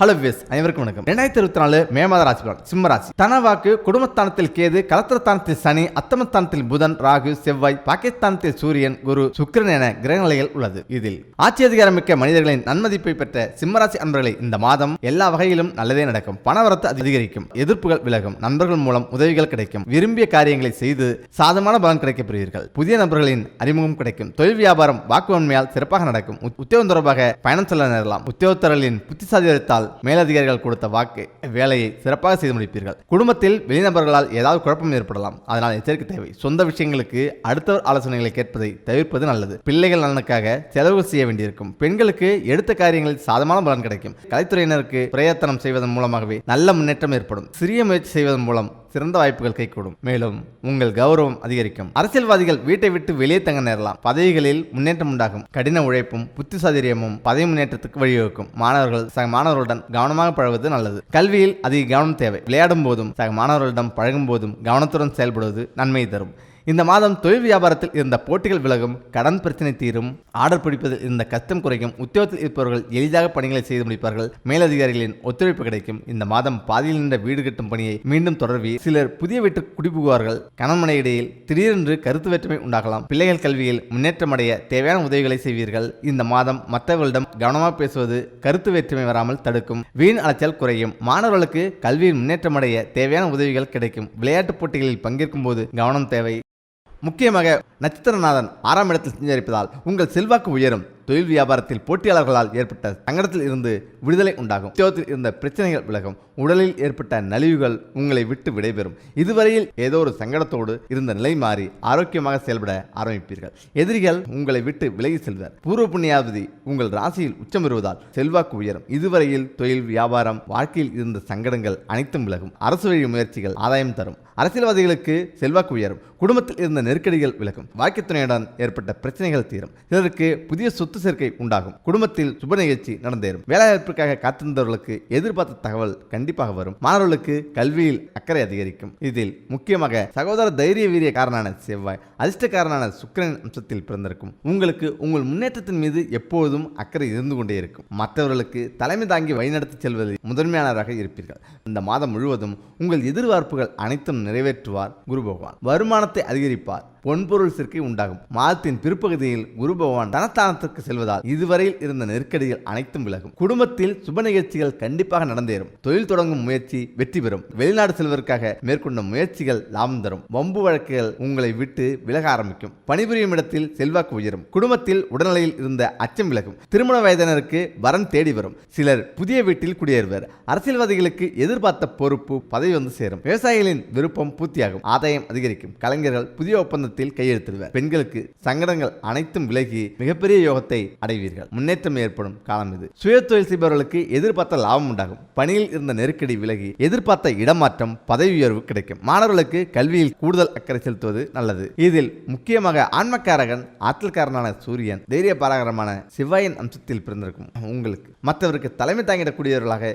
Hello விஸ் அனைவருக்கும் வணக்கம். ரெண்டாயிரத்தி இருபத்தி நாலு மே மாத ராசி பலன் சிம்ம ராசி. தனவாக்கு குடும்பஸ்தானத்தில் கேது கலத்திரஸ்தானத்தில் சனி அத்தமஸ்தானத்தில் புதன் ராகு செவ்வாய் பாகிஸ்தானத்தில் சூரியன் குரு சுக்கிரன் என கிரக நிலைகள் உள்ளது. இதில் ஆட்சி அதிகாரமிக்க மனிதர்களின் நன்மதிப்பை பெற்ற சிம்மராசி அன்பர்களை இந்த மாதம் எல்லா வகையிலும் நல்லதே நடக்கும். பணவரத்து அதிகரிக்கும் எதிர்ப்புகள் விலகும் நண்பர்கள் மூலம் உதவிகள் கிடைக்கும். விரும்பிய காரியங்களை செய்து சாதமான பலன் கிடைக்கப் பெறுவீர்கள். புதிய நபர்களின் அறிமுகம் கிடைக்கும். தொழில் வியாபாரம் வாக்குவன்மையால் சிறப்பாக நடக்கும். உத்தியோகம் தொடர்பாக பயணம் செல்ல நேரலாம். உத்தியோகத்தர்களின் புத்திசாலித்தால் மேலதிகாரிகள் கொடுத்த வாக்கு வேலையை சிறப்பாக செய்து முடிப்பீர்கள். குடும்பத்தில் வெளிநபர்களால் ஏதாவது குழப்பம் ஏற்படலாம். அதனால் எச்சரிக்கை தேவை. சொந்த விஷயங்களுக்கு அடுத்தவர் ஆலோசனைகளை கேட்பதை தவிர்ப்பது நல்லது. பிள்ளைகள் நலனுக்காக செலவு செய்ய வேண்டியிருக்கும். பெண்களுக்கு எடுத்த காரியங்களில் சாதமான பலன் கிடைக்கும். கலைத்துறையினருக்கு பிரயத்தனம் செய்வதன் மூலமாகவே நல்ல முன்னேற்றம் ஏற்படும். சிறிய முயற்சி செய்வதன் மூலம் சிறந்த வாய்ப்புகள் கைகூடும். மேலும் உங்கள் கௌரவம் அதிகரிக்கும். அரசியல்வாதிகள் வீட்டை விட்டு வெளியே தங்க நேரலாம். பதவிகளில் முன்னேற்றம் உண்டாகும். கடின உழைப்பும் புத்திசாதிரியமும் பதவி முன்னேற்றத்துக்கு வழிவகுக்கும். மாணவர்கள் சக மாணவர்களுடன் கவனமாக பழகுவது நல்லது. கல்வியில் அதிக கவனம் தேவை. விளையாடும் போதும் சக மாணவர்களிடம் பழகும் போதும் கவனத்துடன் செயல்படுவது நன்மை தரும். இந்த மாதம் தொழில் வியாபாரத்தில் இருந்த போட்டிகள் விலகும் கடன் பிரச்சனை தீரும் ஆர்டர் பிடிப்பதில் இருந்த கஷ்டம் குறையும் உத்தியோகத்தில் இருப்பவர்கள் எளிதாக பணிகளை செய்து முடிப்பார்கள் மேலதிகாரிகளின் ஒத்துழைப்பு கிடைக்கும். இந்த மாதம் பாதியில் நின்ற வீடு கட்டும் பணியை மீண்டும் தொடர்வி சிலர் புதிய வீட்டுக்கு குடிபுகுவார்கள். கணவனை இடையில் திடீரென்று கருத்து வேற்றுமை உண்டாகலாம். பிள்ளைகள் கல்வியில் முன்னேற்றம் அடைய தேவையான உதவிகளை செய்வீர்கள். இந்த மாதம் மற்றவர்களிடம் கவனமாக பேசுவது கருத்து வேற்றுமை வராமல் தடுக்கும். வீண் அலைச்சல் குறையும். மாணவர்களுக்கு கல்வியில் முன்னேற்றம் அடைய தேவையான உதவிகள் கிடைக்கும். விளையாட்டுப் போட்டிகளில் பங்கேற்கும் போது கவனம் தேவை. முக்கியமாக நட்சத்திரநாதன் ஆறாம் இடத்தில் சஞ்சரிப்பதால் உங்கள் செல்வாக்கு உயரும். தொழில் வியாபாரத்தில் போட்டியாளர்களால் ஏற்பட்ட சங்கடத்தில் இருந்து விடுதலை உண்டாகும். உத்தியோகத்தில் இருந்த பிரச்சனைகள் விலகும். உடலில் ஏற்பட்ட நலிவுகள் உங்களை விட்டு விடைபெறும். இதுவரையில் ஏதோ ஒரு சங்கடத்தோடு இருந்த நிலை மாறி ஆரோக்கியமாக செயல்பட ஆரம்பிப்பீர்கள். எதிரிகள் உங்களை விட்டு விலகி செல்வர். பூர்வ புண்ணியாவதி உங்கள் ராசியில் உச்சம் வருவதால் செல்வாக்கு உயரும். இதுவரையில் தொழில் வியாபாரம் வாழ்க்கையில் இருந்த சங்கடங்கள் அனைத்தும் விலகும். அரசு வழி முயற்சிகள் ஆதாயம் தரும். அரசியல்வாதிகளுக்கு செல்வாக்கு உயரும். குடும்பத்தில் இருந்த நெருக்கடிகள் விலகும். வாழ்க்கை துணையுடன் ஏற்பட்ட பிரச்சனைகள் தீரும். சிலருக்கு புதிய சொத்து சேர்க்கை உண்டாகும். குடும்பத்தில் சுப நிகழ்ச்சி நடந்தேறும். வேலைவாய்ப்பிற்காக காத்திருந்தவர்களுக்கு எதிர்பார்த்த தகவல் கண்டிப்பாக வரும். மாணவர்களுக்கு கல்வியில் அக்கறை அதிகரிக்கும். இதில் முக்கியமாக சகோதர தைரிய வீரிய காரனான செவ்வாய் அதிர்ஷ்டக்காரனான சுக்கிரன் அம்சத்தில் பிறந்திருக்கும். உங்களுக்கு உங்கள் முன்னேற்றத்தின் மீது எப்போதும் அக்கறை இருந்து கொண்டே இருக்கும். மற்றவர்களுக்கு தலைமை தாங்கி வழிநடத்தி செல்வதில் முதன்மையானவராக இருப்பீர்கள். இந்த மாதம் முழுவதும் உங்கள் எதிர்பார்ப்புகள் அனைத்தும் நிறைவேற்றுவார் குரு பகவான் வருமானத்தை அதிகரிப்பார். பொன்பொருள் சேர்க்கை உண்டாகும். மாதத்தின் பிற்பகுதியில் குரு பகவான் தனஸ்தானத்திற்கு செல்வதால் இதுவரையில் இருந்த நெருக்கடிகள் அனைத்தும் விலகும். குடும்பத்தில் சுப நிகழ்ச்சிகள் கண்டிப்பாக நடந்தேறும். தொழில் தொடங்கும் முயற்சி வெற்றி பெறும். வெளிநாடு செல்வதற்காக மேற்கொண்ட முயற்சிகள் லாபம் தரும். வம்பு வழக்குகள் உங்களை விட்டு விலக ஆரம்பிக்கும். பணிபுரியும் இடத்தில் செல்வாக்கு உயரும். குடும்பத்தில் உடல்நிலையில் இருந்த அச்சம் விலகும். திருமண வயதினருக்கு வரன் தேடி வரும். சிலர் புதிய வீட்டில் குடியேறுவர். அரசியல்வாதிகளுக்கு எதிர்பார்த்த பொறுப்பு பதவி வந்து சேரும். விவசாயிகளின் விருப்பம் பூர்த்தியாகும். ஆதாயம் அதிகரிக்கும். கலைஞர்கள் புதிய ஒப்பந்தத்தில் கையெழுத்திடுவர். பெண்களுக்கு சங்கடங்கள் அனைத்தும் விலகி மிகப்பெரிய யோகத்தை அடைவீர்கள். முன்னேற்றம் ஏற்படும் காலம் இது. சுய தொழில் செய்பவர்களுக்கு எதிர்பார்த்த லாபம் உண்டாகும். பணியில் இருந்த நெருக்கடி விலகி எதிர்பார்த்த இடமாற்றம் பதவி உயர்வு கிடைக்கும். மாணவர்களுக்கு கல்வியில் கூடுதல் அக்கறை செலுத்துவது நல்லது. இதில் முக்கியமாக ஆன்மக்காரகன் ஆற்றல்காரனான சூரியன் தைரிய பாராகரமான சிவாயின் அம்சத்தில் பிறந்திருக்கும். உங்களுக்கு மற்றவருக்கு தலைமை தாங்கிடக்கூடியவர்களாக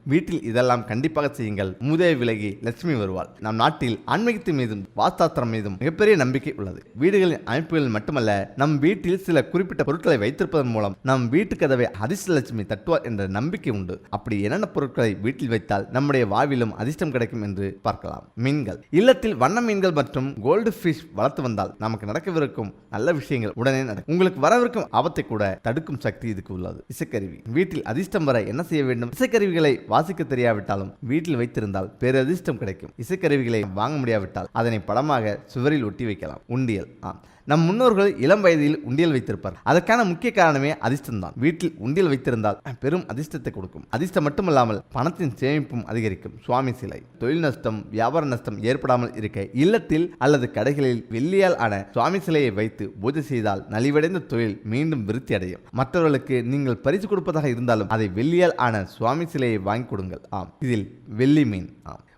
வீட்டில் இதெல்லாம் கண்டிப்பாக செய்யுங்கள். மூதேவி விலகி லட்சுமி வருவாள். நம் நாட்டில் ஆன்மீகத்தின் மீதும் வாஸ்தாத்திரம் மீதும் மிகப்பெரிய நம்பிக்கை உள்ளது. வீடுகளின் அமைப்புகளில் மட்டுமல்ல நம் வீட்டில் சில குறிப்பிட்ட பொருட்களை வைத்திருப்பதன் மூலம் நம் வீட்டு கதவை அதிர்ஷ்ட லட்சுமி தட்டுவார் என்ற நம்பிக்கை உண்டு. அப்படி என்னென்ன பொருட்களை வீட்டில் வைத்தால் நம்முடைய வாழ்விலும் அதிர்ஷ்டம் கிடைக்கும் என்று பார்க்கலாம். மீன்கள். இல்லத்தில் வண்ண மீன்கள் மற்றும் கோல்டு ஃபிஷ் வளர்த்து வந்தால் நமக்கு நடக்கவிருக்கும் நல்ல விஷயங்கள் உடனே நடக்கும். உங்களுக்கு வரவிருக்கும் ஆபத்தை கூட தடுக்கும் சக்தி இதுக்கு உள்ளது. இசைக்கருவி. வீட்டில் அதிர்ஷ்டம் வர என்ன செய்ய வேண்டும்? இசைக்கருவிகளை வாசிக்க தெரியாவிட்டாலும் வீட்டில் வைத்திருந்தால் பேரதிர்ஷ்டம் கிடைக்கும். இசைக்கருவிகளை வாங்க முடியாவிட்டால் அதனை படமாக சுவரில் ஒட்டி வைக்கலாம். உண்டியல். ஆம். நம் முன்னோர்கள் இளம் வயதில் உண்டியல் வைத்திருப்பார் அதற்கான முக்கிய காரணமே அதிர்ஷ்டம் தான் வீட்டில் உண்டியல் வைத்திருந்தால் பெரும் அதிர்ஷ்டத்தை கொடுக்கும். அதிர்ஷ்டம் மட்டுமல்லாமல் பணத்தின் சேமிப்பும் அதிகரிக்கும். சுவாமி சிலை தொழில் நஷ்டம் வியாபார நஷ்டம் ஏற்படாமல் இருக்க இல்லத்தில் அல்லது கடைகளில் வெள்ளியால் ஆன சுவாமி சிலையை வைத்து பூஜை செய்தால் நலிவடைந்த தொழில் மீண்டும் விருத்தி அடையும். மற்றவர்களுக்கு நீங்கள் பரிசு கொடுப்பதாக இருந்தாலும் அதை வெள்ளியால் ஆன சுவாமி சிலையை வாங்கி கொடுங்கள். ஆம். இதில் வெள்ளி மீன். ஆம்.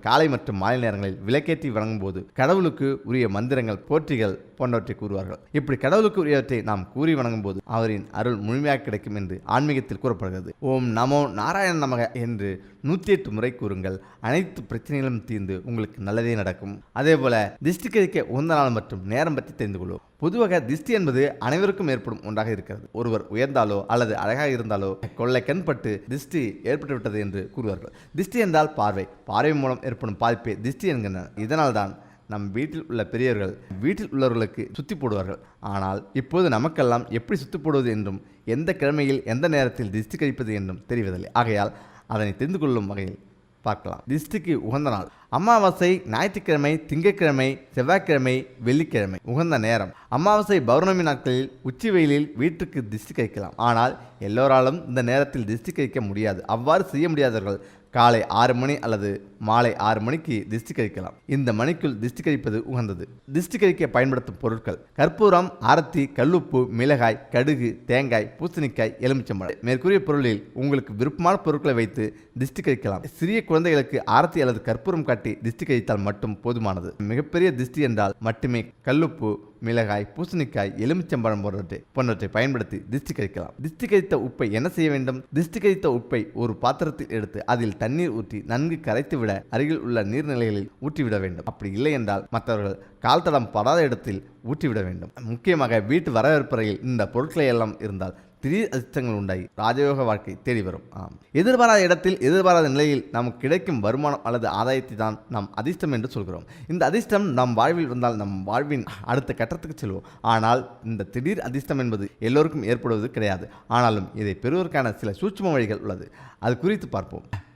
காலை மற்றும் மாலை நேரங்களில் விளக்கேற்றி வணங்கும் போது கடவுளுக்கு உரிய மந்திரங்கள் போற்றிகள் போன்றவற்றை கூறுவார்கள். இப்படி கடவுளுக்கு உரியவற்றை நாம் கூறி வணங்கும் போது அவரின் அருள் முழுமையாக கிடைக்கும் என்று ஆன்மீகத்தில் கூறப்படுகிறது. ஓம் நமோ நாராயண நமக என்று நூற்றி எட்டு முறை கூறுங்கள். அனைத்து பிரச்சனைகளும் தீர்ந்து உங்களுக்கு நல்லதே நடக்கும். அதே போல திஷ்டிகரிக்க கழிக்க நாள் மற்றும் நேரம் பற்றி தெரிந்து கொள்வோம். பொதுவாக திஷ்டி என்பது அனைவருக்கும் ஏற்படும் ஒன்றாக இருக்கிறது. ஒருவர் உயர்ந்தாலோ அல்லது அழகாக இருந்தாலோ கொள்ளை கண்பட்டு திஷ்டி ஏற்பட்டுவிட்டது என்று கூறுவார்கள். திஷ்டி என்றால் பார்வை. பார்வை மூலம் ஏற்படும் பாதிப்பே திஷ்டி என்கின்றனர். இதனால்தான் நம் வீட்டில் உள்ள பெரியவர்கள் வீட்டில் உள்ளவர்களுக்கு சுத்தி போடுவார்கள். ஆனால் இப்போது நமக்கெல்லாம் எப்படி சுத்தி போடுவது என்றும் எந்த கிழமையில் எந்த நேரத்தில் திஷ்டி கழிப்பது என்றும் தெரிவதில்லை. ஆகையால் அதனை தெரிந்து கொள்ளும் வகையில் பார்க்கலாம். திஷ்டிக்கு உகந்த நாள். அமாவாசை ஞாயிற்றுக்கிழமை திங்கட்கிழமை செவ்வாய்க்கிழமை வெள்ளிக்கிழமை. உகந்த நேரம். அமாவாசை பௌர்ணமி நாட்களில் உச்சி வெயிலில் வீட்டுக்கு திஷ்டி கழிக்கலாம். ஆனால் எல்லோராலும் இந்த நேரத்தில் திஷ்டி கழிக்க முடியாது. அவ்வாறு செய்ய முடியாதவர்கள் காலை ஆறு மணி அல்லது மாலை ஆறு மணிக்கு திஷ்டி கழிக்கலாம் இந்த மணிக்குள் திஷ்டி கழிப்பது உகந்தது. திஷ்டி கழிக்க பயன்படுத்தும் பொருட்கள் கற்பூரம் ஆரத்தி கல்லுப்பு மிளகாய் கடுகு தேங்காய் பூசணிக்காய் எலுமிச்சம்பழம். மேற்கூறிய பொருளில் உங்களுக்கு விருப்பமான பொருட்களை வைத்து திஷ்டி கழிக்கலாம் சிறிய குழந்தைகளுக்கு ஆரத்தி அல்லது கற்பூரம் காட்டி திஷ்டி கழித்தால் மட்டும் போதுமானது. மிகப்பெரிய திஷ்டி என்றால் மட்டுமே கல்லுப்பு மிளகாய் பூசணிக்காய் எலுமிச்சம்பழம் போன்றவற்றை போன்றவற்றை பயன்படுத்தி திஷ்டி கழிக்கலாம் திஷ்டி கழித்த உப்பை என்ன செய்ய வேண்டும்? திஷ்டி கழித்த உப்பை ஒரு பாத்திரத்தில் எடுத்து அதில் தண்ணீர் ஊற்றி நன்கு கரைத்து விட அருகில் உள்ள நீர்நிலைகளில் ஊற்றிவிட வேண்டும். அப்படி இல்லை என்றால் மற்றவர்கள் கால் தடம் படாத இடத்தில் ஊற்றிவிட வேண்டும். முக்கியமாக வீட்டு வரவேற்பறையில் இந்த பொருட்களை எல்லாம் இருந்தால் திடீர் அதிர்ஷ்டங்கள் உண்டாகி ராஜயோக வாழ்க்கை தேடி வரும். ஆம். எதிர்பாராத இடத்தில் எதிர்பாராத நிலையில் நமக்கு கிடைக்கும் வருமானம் அல்லது ஆதாயத்தை தான் நாம் அதிர்ஷ்டம் என்று சொல்கிறோம். இந்த அதிர்ஷ்டம் நம் வாழ்வில் வந்தால் நம் வாழ்வின் அடுத்த கட்டத்துக்கு செல்வோம். ஆனால் இந்த திடீர் அதிர்ஷ்டம் என்பது எல்லோருக்கும் ஏற்படுவது கிடையாது. ஆனாலும் இதை பெறுவதற்கான சில சூட்சும வழிகள் உள்ளது. அது குறித்து பார்ப்போம்.